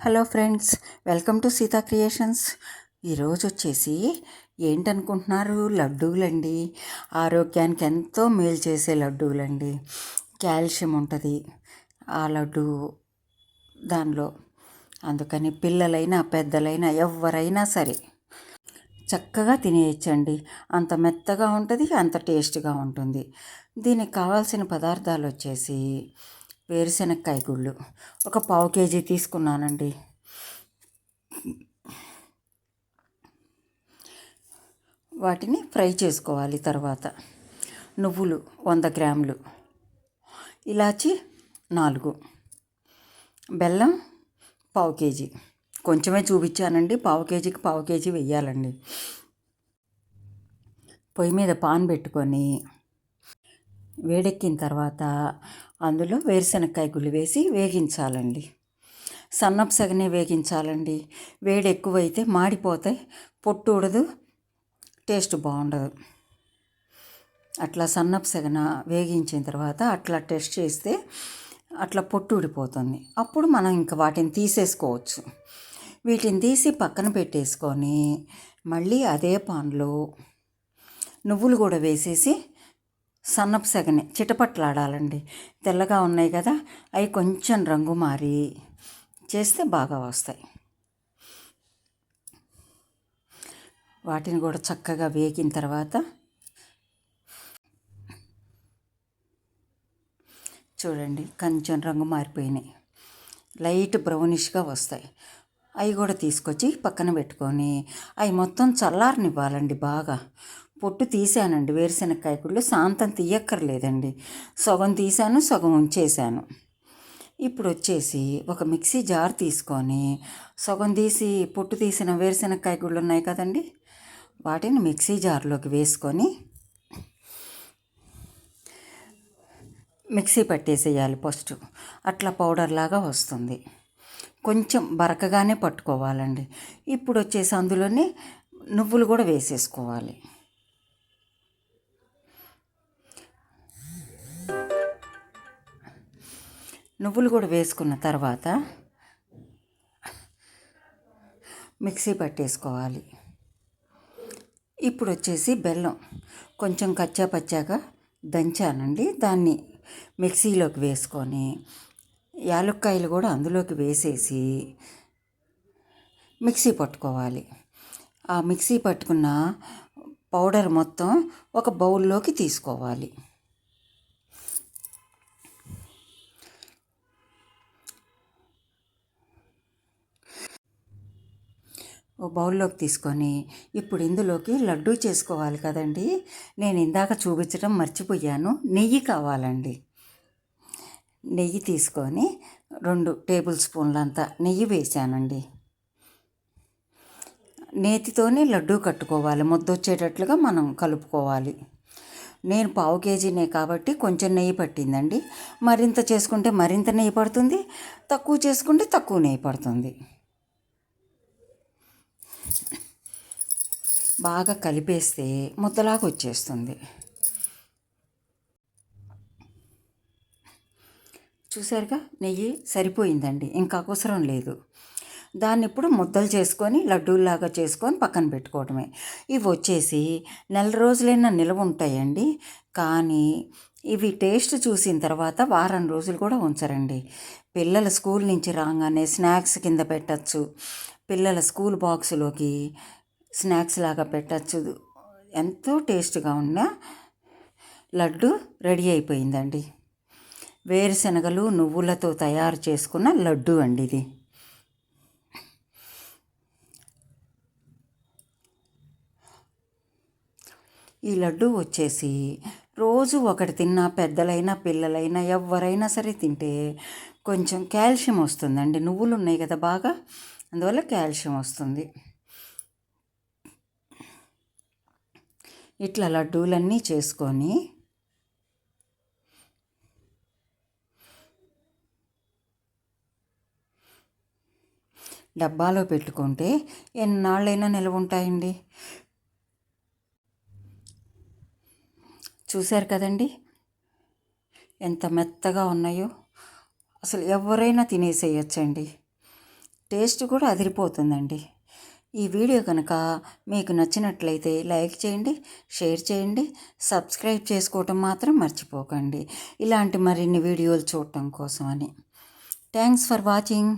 Hello friends welcome to Seetha creations. ఈరోజు వచ్చేసి ఏంటనుకుంటున్నారు? లడ్డూలండి. ఆరోగ్యానికి ఎంతో మేలు చేసే లడ్డూలండి. కాల్షియం ఉంటుంది ఆ లడ్డు దానిలో. అందుకని పిల్లలైనా పెద్దలైనా ఎవరైనా సరే చక్కగా తినేయచ్చండి. అంత మెత్తగా ఉంటుంది అంత టేస్ట్గా ఉంటుంది. దీనికి కావాల్సిన పదార్థాలు వచ్చేసి వేరుశనక్కాయ గుళ్ళు. ఒక పావు కేజీ తీసుకున్నానండి. వాటిని ఫ్రై చేసుకోవాలి తర్వాత. నువ్వులు వంద గ్రాములు. ఇలాచి నాలుగు. బెల్లం పావు కేజీ. కొంచెమే చూపించానండి. పావు కేజీకి పావు కేజీ వెయ్యాలండి. పొయ్యి మీద పాన్ పెట్టుకొని వేడెక్కిన తర్వాత అందులో వేరుశనక్కాయ గుళ్ళు వేసి వేగించాలండి. సన్నపు సగనే వేగించాలండి. వేడి ఎక్కువైతే మాడిపోతాయి పొట్టు ఉడదు టేస్ట్ బాగుండదు. అట్లా సన్నపు సగన వేగించిన తర్వాత అట్లా టెస్ట్ చేస్తే అట్లా పొట్టు ఊడిపోతుంది. అప్పుడు మనం ఇంకా వాటిని తీసేసుకోవచ్చు. వీటిని తీసి పక్కన పెట్టేసుకొని మళ్ళీ అదే పాన్లో నువ్వులు కూడా వేసేసి సన్నపు సెగని చిటపట్లాడాలండి. తెల్లగా ఉన్నాయి కదా అవి కొంచెం రంగు మారి చేస్తే బాగా వస్తాయి. వాటిని కూడా చక్కగా వేగిన తర్వాత చూడండి కొంచెం రంగు మారిపోయినాయి. లైట్ బ్రౌనిష్గా వస్తాయి. అవి కూడా తీసుకొచ్చి పక్కన పెట్టుకొని అవి మొత్తం చల్లారనివ్వాలండి బాగా. పొట్టు తీశానండి వేరుశనగకాయ కుళ్ళు సాంతం తీయక్కర్లేదండి. సగం తీసాను సగం ఉంచేసాను ఇప్పుడు వచ్చేసి ఒక మిక్సీ జార్ తీసుకొని సగం తీసి పొట్టు తీసిన వేరుశనగకాయ గుళ్ళు ఉన్నాయి కదండి. వాటిని మిక్సీ జార్లోకి వేసుకొని మిక్సీ పట్టేసేయాలి ఫస్ట్. అట్లా పౌడర్ లాగా వస్తుంది. కొంచెం బరకగానే పట్టుకోవాలండి. ఇప్పుడు వచ్చేసి అందులోనే నువ్వులు కూడా వేసేసుకోవాలి. నువ్వులు కూడా వేసుకున్న తర్వాత మిక్సీ పట్టేసుకోవాలి. ఇప్పుడు వచ్చేసి బెల్లం. కొంచెం కచ్చా పచ్చాగా దంచానండి. దాన్ని మిక్సీలోకి వేసుకొని యాలక్కాయలు కూడా అందులోకి వేసేసి మిక్సీ పట్టుకోవాలి. ఆ మిక్సీ పట్టుకున్న పౌడర్ మొత్తం ఒక బౌల్లోకి తీసుకోవాలి. ఓ బౌల్లోకి తీసుకొని ఇప్పుడు ఇందులోకి లడ్డూ చేసుకోవాలి కదండి. నేను ఇందాక చూపించడం మర్చిపోయాను. నెయ్యి కావాలండి. నెయ్యి తీసుకొని రెండు టేబుల్ స్పూన్లంతా నెయ్యి వేసానండి నేతితోనే లడ్డూ కట్టుకోవాలి. ముద్దొచ్చేటట్లుగా మనం కలుపుకోవాలి. నేను పావు కేజీనే కాబట్టి కొంచెం నెయ్యి పట్టిందండి. మరింత చేసుకుంటే మరింత నెయ్యి పడుతుంది. తక్కువ చేసుకుంటే తక్కువ నెయ్యి పడుతుంది. బాగా కలిపేస్తే ముద్దలాగా వచ్చేస్తుంది. చూసారుగా? నెయ్యి సరిపోయిందండి. ఇంకా అవసరం లేదు. దాన్ని ఇప్పుడు ముద్దలు చేసుకొని లడ్డూల్లాగా చేసుకొని పక్కన పెట్టుకోవడమే ఇవి వచ్చేసి నెల రోజులైనా నిల్వ ఉంటాయండి. కానీ ఇవి టేస్ట్ చూసిన తర్వాత వారం రోజులు కూడా ఉంచరండి. పిల్లలు స్కూల్ నుంచి రాగానే స్నాక్స్ కింద పెట్టచ్చు. పిల్లల స్కూల్ బాక్స్లోకి స్నాక్స్ లాగా పెట్టచ్చు. ఎంతో టేస్ట్గా ఉన్న లడ్డు రెడీ అయిపోయిందండి. వేరుశనగలు నువ్వులతో తయారు చేసుకున్న లడ్డు అండి ఇది. ఈ లడ్డు వచ్చేసి రోజు ఒకటి తిన్నా పెద్దలైనా పిల్లలైనా ఎవరైనా సరే తింటే కొంచెం కాల్షియం వస్తుందండి. నువ్వులు ఉన్నాయి కదా బాగా. అందువల్ల కాల్షియం వస్తుంది. ఇట్లా లడ్డూలన్నీ చేసుకొని డబ్బాలో పెట్టుకుంటే ఎన్నాళ్ళైనా నిల్వ ఉంటాయండి. చూశారు కదండి? ఎంత మెత్తగా ఉన్నాయో. అసలు ఎవరైనా తినేసేయచ్చండి. టేస్ట్ కూడా అదిరిపోతుందండి. ఈ వీడియో కనుక మీకు నచ్చినట్లయితే లైక్ చేయండి షేర్ చేయండి సబ్స్క్రైబ్ చేసుకోవటం మాత్రం మర్చిపోకండి. ఇలాంటి మరిన్ని వీడియోలు చూడటం కోసమని. Thanks for watching.